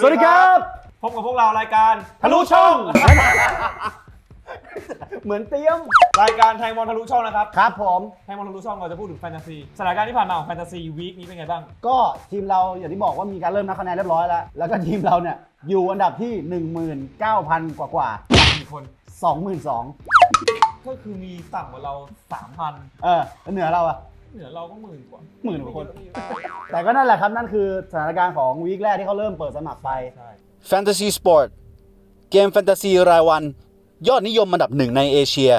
สวัสดีครับ พบกับพวกเรารายการทะลุช่อง เหมือนเตรียม รายการแทงบอลทะลุช่องนะครับ ครับผมแทงบอลทะลุช่องเราจะพูดถึงแฟนตาซีสถานการณ์ที่ผ่านมาของแฟนตาซีวีคนี้เป็นไงบ้าง ก็ทีมเราอย่างที่บอกว่ามีการเริ่มนับคะแนนเรียบร้อยแล้ว แล้วก็ทีมเราเนี่ยอยู่อันดับที่ 19,000 กว่ากว่ากี่คน 22,000 ก็คือมีต่ำกว่าเรา 3,000 เออแล้วเหนือเราอะ เหนือเราก็หมื่นกว่าหมื่นกว่าคน แต่ก็นั่นแหละครับ นั่นคือสถานการณ์ของวีคแรกที่เขาเริ่มเปิดสมัครไปใช่ Fantasy Sport เกมแฟนตาซีรายวัน ยอดนิยมอันดับหนึ่งในเอเชีย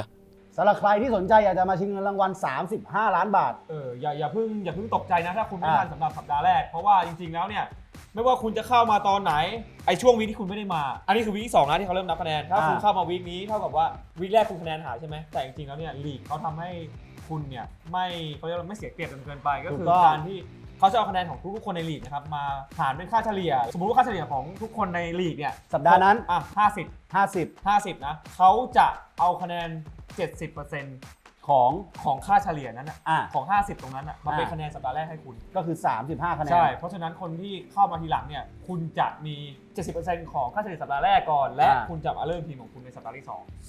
สำหรับใครที่สนใจอยากจะมาชิงเงินรางวัล 35 ล้านบาท เอออย่าอย่าเพิ่งอย่าเพิ่งตกใจนะถ้าคุณไม่อ่าทันสำหรับสัปดาห์แรก เพราะว่าจริงๆแล้วเนี่ยไม่ว่าคุณจะเข้ามาตอนไหนไอช่วงวีคที่คุณไม่ได้มา อันนี้คือวีคที่สองนะที่เขาเริ่มนับคะแนนถ้าคุณเข้ามาวีคนี้เท่ากับว่าวีคแรกคุณคะแนนหายใช่ไหมแต่จริงๆแล้วเนี่ยลีกเขาทำให้ คุณเนี่ยไม่เขาเรียกว่าไม่เสียเปรียบจนเกินไปก็คือถูกต้อง การที่เขาจะเอาคะแนนของทุกๆคนในลีกนะครับมาหารเป็นค่าเฉลี่ย สมมติว่าค่าเฉลี่ยของทุกคนในลีกเนี่ยสัปดาห์นั้น อะห้าสิบ50ห้าสิบนะเขาจะเอาคะแนน 70% ของของค่าเฉลี่ยนั้นนะอะ ของ 50 ตรงนั้นอะมาเป็นอ่า คะแนนสัปดาห์แรกให้คุณ ก็คือ 35 คะแนน ใช่ เพราะฉะนั้นคนที่เข้ามาทีหลังเนี่ยคุณจะมี 70%ของค่าเฉลี่ยสัปดาห์แรกก่อน และอ่า คุณจะมาเริ่มทีมของคุณในสัปดาห์ที่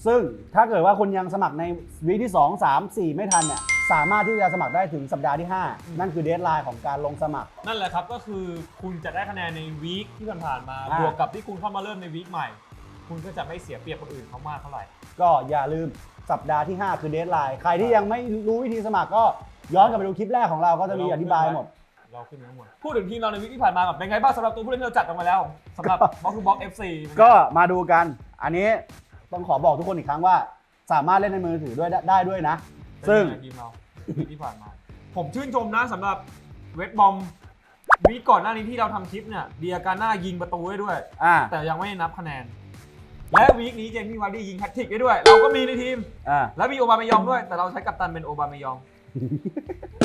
ซึ่งถ้าเกิดว่าคุณยังสมัครในวีคที่ 2 3 4 ไม่ทันเนี่ยสามารถที่จะสมัครได้ถึงสัปดาห์ที่5นั่นคือเดทไลน์ของการลงสมัคร2นั่นแหละครับก็คือคุณจะได้คะแนนในวีคที่ผ่านๆมา อ่า บวกกับที่คุณเข้ามาเริ่มในวีคใหม่ คุณก็จะไม่เสียเปรียบคนอื่นเขามากเท่าไหร่ ก็อย่าลืมสัปดาห์ที่ 5 คือเดทไลน์ใครที่ยังไม่รู้วิธีสมัครก็ย้อนกลับไปดูคลิปแรกของเราก็จะมีอธิบายหมด เราขึ้นมาทั้งหมดพูดถึงทีมเราในวีคที่ผ่านมาแบบเป็นไงบ้างสำหรับตัวผู้เล่นที่เราจัดกันมาแล้วสำหรับบล็อกทูบล็อกเอฟซีก็มาดูกัน อันนี้ต้องขอบอกทุกคนอีกครั้งว่า สามารถเล่นในมือถือด้วยได้ด้วยนะ ซึ่งทีมเราวีคที่ผ่านมา ผมชื่นชมนะสำหรับเวทบอมวีคก่อนหน้านี้ที่เราทำคลิปเนี่ยเดียการน่ายิงประตูได้ด้วยอ่าแต่ยังไม่นับคะแนน และวีคนี้เจมี่วาร์ดี้ยิงแฮตทริกได้ด้วย เราก็มีในทีม อ่า แล้วมีโอบาเมยองด้วย แต่เราใช้กัปตันเป็นโอบาเมยอง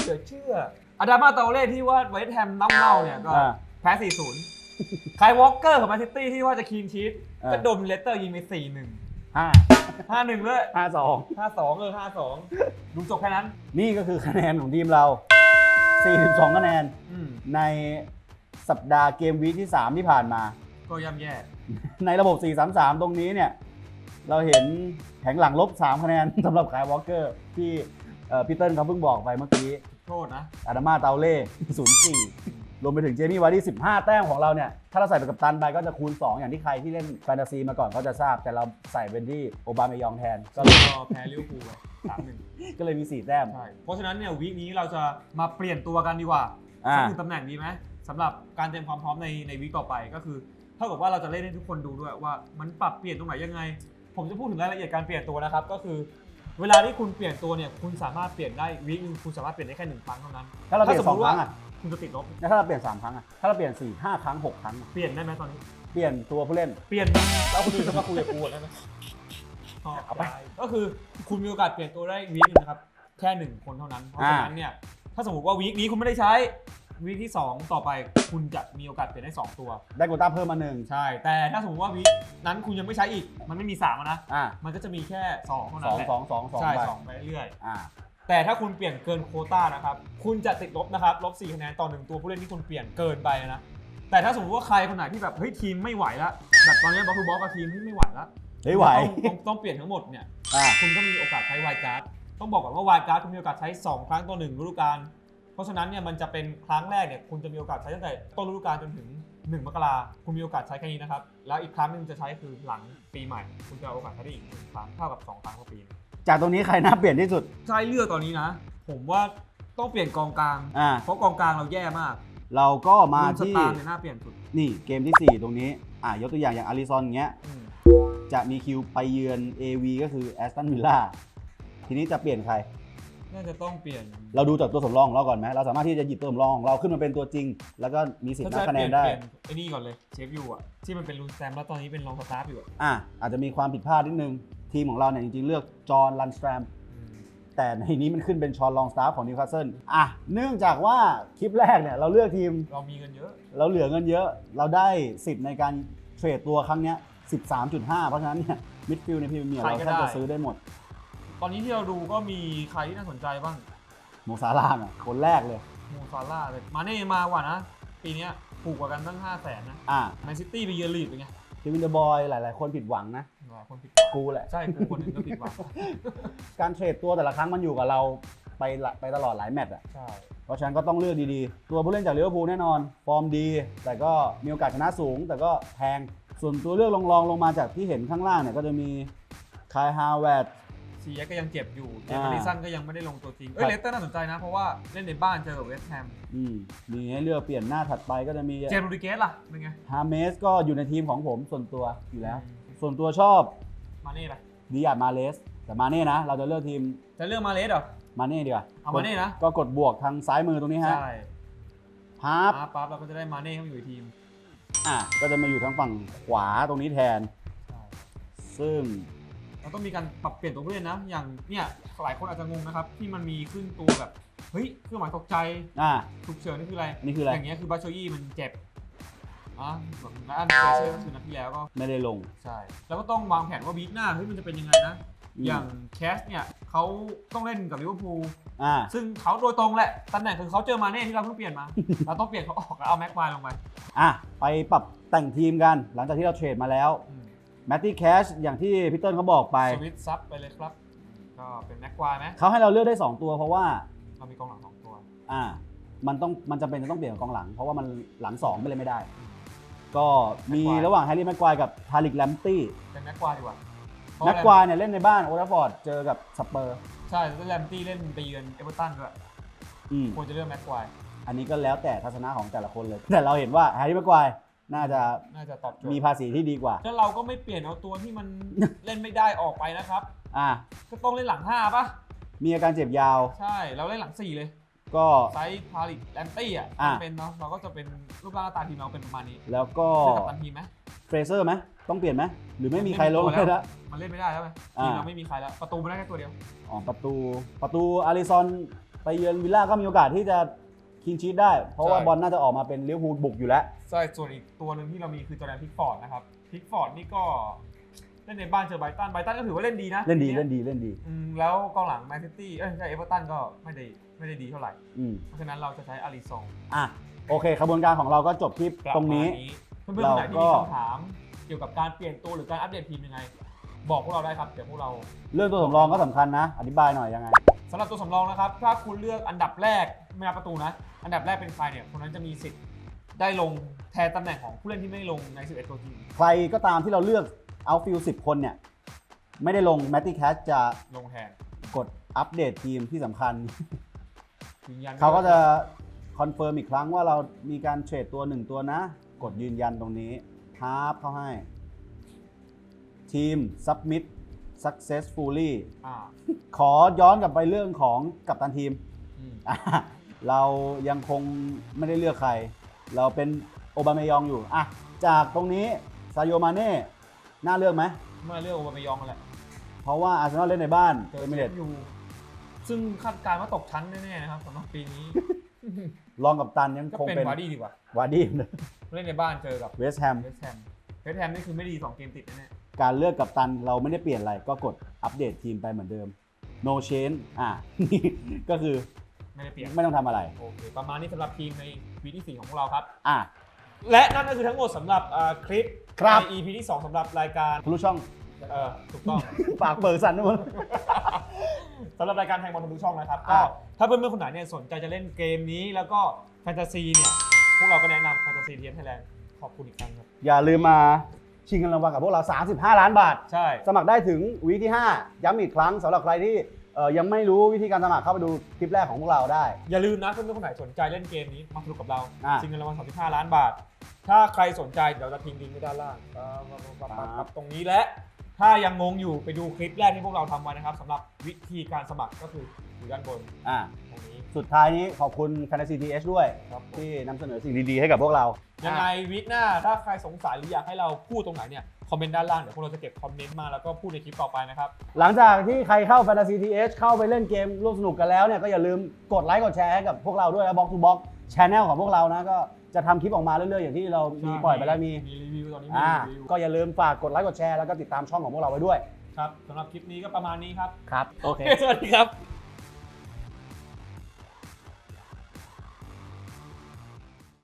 เดี๋ยวเชื่ออาดามาเตาเล่ที่ว่าเวสต์แฮมน้ำเน่าเนี่ยก็อ่า แพ้ 4-0ไคายวอลเกอร์ของแมนซิตี้ที่ว่าจะคีนชีตอ่า ก็โดนเลสเตอร์ยิงไป 4-1 ห้า5-1เลยห้าสอง5-2เออ5-2ดูจบแค่นั้น นี่ก็คือคะแนนของทีมเรา 42 คะแนน อืมในสัปดาห์เกมวีคที่ 3 ที่ผ่านมา ก็ย่ำแย่ ในระบบ 4-3-3 ตรงนี้เนี่ย เราเห็นแผงหลังลบ 3 คะแนนสำหรับขายวอลเกอร์ที่เอ่อพีเติ้ลเขาเพิ่งบอกไปเมื่อกี้ โทษนะ อาดามาเตาเล่04 รวมไปถึงเจมี่วาร์ดี้15 แต้มของเราเนี่ย ถ้าเราใส่ไปกับตันไปก็จะคูณ 2 อย่างที่ใครที่เล่นแฟนตาซีมาก่อนก็จะทราบ แต่เราใส่เป็นที่โอบาเมยองแทน ก็เลยก็แพ้ลิเวอร์พูลไป3-1ก็เลยมี 4 แต้ม ใช่ เพราะฉะนั้นเนี่ยวีคนี้เราจะมาเปลี่ยนตัวกันดีกว่าอ่าสักหนึ่งตำแหน่งดีไหมสำหรับการเตรียมความพร้อมในในวีคต่อไปก็คือ เท่ากับว่าเราจะเล่นให้ทุกคนดูด้วยว่ามันปรับเปลี่ยนตรงไหนยังไง ผมจะพูดถึงรายละเอียดการเปลี่ยนตัวนะครับ ก็คือเวลาที่คุณเปลี่ยนตัวเนี่ยคุณสามารถเปลี่ยนได้วีคนึงคุณสามารถเปลี่ยนได้แค่หนึ่งครั้งเท่านั้นถ้าเราเปลี่ยนสมสมองติครั้ว่างอะคุณจะติดลบแล้วถ้าเราเปลี่ยน3ครั้งอะถ้าเราเปลี่ยน4 5ครั้ง6ครั้งอะเปลี่ยนได้ไหมตอนนี้ เปลี่ยนตัวผู้เล่นเปลี่ยนแล้วคนอื่นจะมาคุยกับกูได้ไหมเอาไปก็คือคุณมีโอกาสเปลี่ยนตัวได้วีคนึงนะครับแค่หนึ่งคนเท่านั้นเพราะฉะนั้นเนี่ยถ้าสมมติว่าวีคนี้คุณไม่ได้ใช้ วีคที่สองต่อไปคุณจะมีโอกาสเปลี่ยนได้สองตัว ได้โควต้าเพิ่มมาหนึ่งใช่ แต่ถ้าสมมติว่าวีคนั้นคุณยังไม่ใช้อีก มันไม่มี3อะนะ อ่ามันก็จะมีแค่2เท่าสนั้อนงแหละสองสองสองใช่ไปสองไปเรื่อยอ่าแต่ถ้าคุณเปลี่ยนเกินโควต้านะครับ คุณจะติดลบนะครับลบ4คะแนนต่อหนึ่งตัวผู้เล่นที่คุณเปลี่ยนเกินไปนะ แต่ถ้าสมมติว่าใครคนไหนที่แบบเฮ้ยทีมไม่ไหวแล้วแบบตอนนี้บอลทูบอลกับทีมที่ไม่ไหวแล้วเฮ้ยไหวต้องต้องต้องเปลี่ยนทั้งหมดเนี่ย อ่า คุณก็มีโอกาสใช้วายการ์ด ต้องบอกก่อนว่าวายการ์ดคุณมีโอกาสใช้ 2 ครั้งต่อหนึ่งฤดูกาลเพ ราะฉะนั้นเนี่ยมันจะเป็นครั้งแรกเนี่ยคุณจะมีโอกาสใช้ตั้งแต่ต้นฤดูกาลจนถึง 1 มกราคุณมีโอกาสใช้แค่นี้นะครับ แล้วอีกครั้งหนึงจะใช้คือหลังปีใหม่ คุณจะเอาโอกาสใช้ได้อีกหนึ่งครั้งเท่ากับ2ครั้งต่อปีจากตรงนี้ใครน่าเปลี่ยนที่สุด ใช้เลือกตอนนี้นะ ผมว่าต้องเปลี่ยนกองกลาง อ่า เพราะกองกลางเราแย่มากเราก็มาลุงสที่ตาร์เนี่ยน่าเปลี่ยนสุดนี่เกมที่4 ตรงนี้อ่ายกตัวอย่างอย่างอาริซอนเงี้ย อืมจะมีคิวไปเยือน AV ก็คือแอสตันวิลล่าทีนี้จะเปลี่ยนใคร น่าจะต้องเปลี่ยนเราดูจากตัวสำรองของเราก่อนไหมเราสามารถที่จะหยิบตัวสำรองของเราขึ้นมาเป็นตัวจริง แล้วก็มีสิทธิ์นับคะแนนได้ เปลี่ยนไอ้นี่ก่อนเลยเชฟยูอะที่มันเป็นลูนแซมแล้วตอนนี้เป็นรองสตาร์ฟอยู่อะอะอาจจะมีความผิดพลาดนิดนึง ทีมของเราเนี่ยจริงๆเลือกจอห์นลันสแตรม อืมแต่ในนี้มันขึ้นเป็นชอนลองสตาฟของนิวคาสเซิลอะเนื่องจากว่าคลิปแรกเนี่ยเราเลือกทีม เรามีเงินเยอะเราเหลือเงินเยอะ เราได้สิทธิ์ในการเทรดตัวครั้งเนี้ย13.5 เพราะฉะนั้นเนี่ยมิดฟิลด์ในพรีเมียร์ใครเราก็แทบได้จะซื้อได้หมด ตอนนี้ที่เราดูก็มีใครที่น่าสนใจบ้างโมซาลาห์น่ะคนแรกเลย มูซาร่าห์เลยมาเน่มาว่ะนะ ปีเนี้ยถูกกว่ากันตั้ง 5 0 0แสนนะอ่าแมนซิตี้ไปเยือนลีดเป็นไงเควินเดอะบอยหลาย ๆ คนผิดหวังนะ หลายคนผิดกูแหละ ใช่กูคนหนึ่งก็ผิดหวังการเทรดตัวแต่ละครั้งมันอยู่กับเราไปละไปตลอดหลายแมตช์อะ ใช่เพราะฉะนั้นก็ต้องเลือกดีๆ ตัวผู้เล่นจากลิเวอร์พูลแน่นอน ฟอร์มดี แต่ก็มีโอกาสชนะสูง แต่ก็แพง ส่วนตัวเลือกรองๆลงมาจากที่เห็นข้างล่างเนี่ยก็จะมีคายฮาวเวร์ด ซีแยก็ยังเจ็บอยู่เจอ่ามส์ลิสันก็ยังไม่ได้ลงตัวจริง เอ้ครัยบเลสเตอร์น่าสนใจนะ เพราะว่าเล่นในบ้านเจอกับเวสต์แฮมอืมมีให้เลือกเปลี่ยนหน้าถัดไปก็จะมีเจมส์โรดริเกสล่ะเป็นไงฮาเมสก็อยู่ในทีมของผมส่วนตัวอยู่แล้ว ส่วนตัวชอบมาเน่ล่ะดิอาดมาเลส แต่มาเน่นะ เราจะเลือกทีมจะเลือกมาเลสเหรอมาเน่ดีกว่าเอามาเน่นะก็กดบวกทางซ้ายมือตรงนี้ฮะใช่ฮาร์ปปั๊บปั๊บเราก็จะได้มาเน่เข้ามาอยู่ในทีมอะก็จะมาอยู่ทางฝั่งขวาตรงนี้แทนใช่ซึ่ง เราต้องมีการปรับเปลี่ยนตัวผู้เล่นนะ อย่างเนี่ยหลายคนอาจจะงงนะครับ ที่มันมีขึ้นตัวแบบ เฮ้ยเครื่องหมายตกใจอะฉุกเฉินนี่คืออะไร นี่คืออะไร อย่างเงี้ยคือบาโชยี่มันเจ็บอะแบบนัดอันเฟเชอร์ก็คือนัดที่แล้วก็ ไม่ได้ลง ใช่ แล้วก็ต้องวางแผนว่าวีคหน้าเฮ้ยมันจะเป็นยังไงนะ อืม อย่างแคสเนี่ยเขาต้องเล่นกับลิเวอร์พูล อะซึ่งเขาโดยตรงแหละ ตำแหน่งคือเขาเจอมาเน่ที่เราเพิ่งเปลี่ยนมา เราต้องเปลี่ยนเขาออกแล้วเอาแม็กควายลงไปอะ ไปปรับแต่งทีมกัน หลังจากที่เราเทรดมาแล้ว แมตตี้แคชอย่างที่พี่เติ้ลเขาบอกไป สวิตซับไปเลยครับ ก็เป็นแม็กควายไหมเขาให้เราเลือกได้ 2 ตัวเพราะว่าเรามีกองหลังสองตัว อ่า มันต้องมันจำเป็นจะต้องเปลี่ยนกองหลัง เพราะว่ามันหลัง 2 ไม่เลยไม่ได้ ก็มีระหว่างแฮร์รี่แม็กควายกับทาริกแลมตี้เป็นแม็กควายดีกว่าเพระแม็กควายเนี่ยเล่นในบ้านโอลฟอร์ดเจอกับสเปอร์ ใช่แล้วแลมตี้เล่นไปเยือนเอเวอร์ตันด้วยอืมควรจะเลือกแม็กควายอันนี้ก็แล้วแต่ทัศนะของแต่ละคนเลย แต่เราเห็นว่าแฮร์รี่แม็กควาย น่าจะน่าจะตอบโจทมีย์ภาษีที่ดีกว่า แล้วเราก็ไม่เปลี่ยนเอาตัวที่มันเล่นไม่ได้ออกไปนะครับ อ่าก็ต้องเล่นหลังห้าป่ะ มีอาการเจ็บยาว ใช่ เราเล่นหลังสี่เลย ก็ไซส์พาริกแลมตี้อะอะ เป็นเนาะเราก็จะเป็นรูปร่างหน้าตาทีมเราเป็นประมาณนี้แล้วก็เลือกกับตันทีมไหม เฟรเซอร์ไหมต้องเปลี่ยนไหมหรือไม่มีใครลงเลยนะมันเล่นไม่ได้แล้วไหมอ่า ทีมเราไม่มีใครแล้วประตูไม่ได้แค่ตัวเดียว อ๋อประตูประตูอาริซอนไปเยือนวิลล่าก็มีโอกาสที่จะ คินชีตได้ เพราะว่าใช่ บอลน่าจะออกมาเป็นลิเวอร์พูลบุกอยู่แล้ว ใช่ส่วนอีกตัวหนึ่งที่เรามีคือจอร์แดนพิกฟอร์ดนะครับพิกฟอร์ดนี่ก็เล่นในบ้านเจอไบรตันไบรตันก็ถือว่าเล่นดีนะเล่นดีทียเล่นดีเล่นดีอืมแล้วกองหลังแมนซิตี้เอ้ยใช่เอเวอร์ตันก็ไม่ได้ไม่ได้ดีเท่าไหร่อืมเพราะฉะนั้นเราจะใช้อาริซองอะโอเคขบวนการของเราก็จบที่กลับตรงนี้มาเพื่อนๆคนไหนที่เรามีก็ คำถาม เกี่ยวกับการเปลี่ยนตัวหรือการอัปเดตทีมยังไง บอกพวกเราได้ครับเดี๋ยวพวกเรา เรื่องตัวสำรองก็สำคัญนะ อธิบายหน่อยยังไง สำหรับตัวสำรองนะครับ ถ้าคุณเลือกอันดับแรกไม่นับประตูนะ อันดับแรกเป็นใครเนี่ยคนนั้นจะมีสิทธิ์ได้ลงแทนตำแหน่งของผู้เล่นที่ไม่ลงใน 11 ตัวจริง ใครก็ตามที่เราเลือกเอาฟิลสิบคนเนี่ย ไม่ได้ลงแมตตี้แคชจะลงแทนกดอัปเดตทีมที่สำคัญ ยืนยันเขาก็จะคอนเฟิร์มอีกครั้งว่าเรามีการเทรดตัวหนึ่งตัวนะ กดยืนยันตรงนี้ทาบเข้าให้ ทีม submit successfully อ่าขอย้อนกลับไปเรื่องของกัปตันทีมอืมอะเรายังคงไม่ได้เลือกใคร เราเป็นโอบามายองอยู่อะจากตรงนี้ซาโยมาเน่น่าเลือกไหม เมื่อเลือกโอบามายองกันแหละเพราะว่าอาร์เซนอลเล่นในบ้านเจอเอเจมิเรตอยู่ซึ่งคาดการณ์ว่าตกชั้นแน่ๆนะครับสำหรับปีนี้ รองกับตันยังก็คงเป็นเป็นวาร์ดี้ดีกว่า วาร์ดี้เล่นในบ้านเจอกับเวสต์แฮมเวสต์แฮมเวสต์แฮมนี่คือไม่ดี2เกมติดแน่ การเลือกกับตันเราไม่ได้เปลี่ยนอะไร ก็กดอัปเดตทีมไปเหมือนเดิม no change อะ ก็คือๆไม่ได้เปลี่ยนไม่ต้องทำอะไร โอเคประมาณนี้สำหรับทีมในวีคที่4ของพวกเราครับ อะ และนั่นก็คือทั้งหมดสำหรับอ่าคลิปครับ ใน EP ที่2สำหรับรายการทะลุช่อง เออถูกต้อง ปากเปิดสั่นนะมึงสำหรับรายการแทงบอลทะลุช่องนะครับอะก็ถ้าเพื่อนๆคนไหนเนี่ยสนใจจะเล่นเกมนี้แล้วก็แฟนตาซีเนี่ยพวกเราก็แนะนำแฟนตาซีเทียนไทยแลนด์ขอบคุณอีกครั้งครับ อย่าลืมมา ชิงเงินรางวัลกับพวกเรา 35 ล้านบาท ใช่ สมัครได้ถึงวีคที่ 5 ย้ำอีกครั้งสำหรับใครที่เอ่อยังไม่รู้วิธีการสมัครเข้าไปดูคลิปแรกของพวกเราได้ อย่าลืมนะเพื่อนๆคนไหนสนใจเล่นเกมนี้มาสนุกกับเราอะ ชิงเงินรางวัล35 ล้านบาท ถ้าใครสนใจเดี๋ยวจะทิ้งลิงก์ไว้ด้านล่างครับตรงนี้และ ถ้ายังงงอยู่ไปดูคลิปแรกที่พวกเราทำไว้นะครับสำหรับวิธีการสมัครก็คืออยู่ด้านบนอะตรงนี้ สุดท้ายนี้ขอบคุณ Fantasy TH ด้วย ครับที่นำเสนอสิ่งดีๆให้กับพวกเรายังไงวิกหน้า ถ้าใครสงสัยหรืออยากให้เราพูดตรงไหนเนี่ยคอมเมนต์ด้านล่างเดี๋ยวพวกเราจะเก็บคอมเมนต์มาแล้วก็พูดในคลิปต่อไปนะครับ หลังจากที่ใครเข้า Fantasy TH เข้าไปเล่นเกมร่วมสนุกกันแล้วเนี่ยก็อย่าลืมกดไลค์กดแชร์ให้กับพวกเราด้วยนะ Box to Box Channel ของพวกเรานะก็ จะทำคลิปออกมาเรื่อยๆ อย่างที่เรามีปล่อยไปแล้วมีมีรีวิวตอนนี้มีอ่ารีวิวก็อย่าลืมฝากกดไลค์กดแชร์แล้วก็ติดตามช่องของพวกเราไว้ด้วยครับสำหรับคลิปนี้ก็ประมาณนี้ครับ ครับ โอเค สวัสดีครับ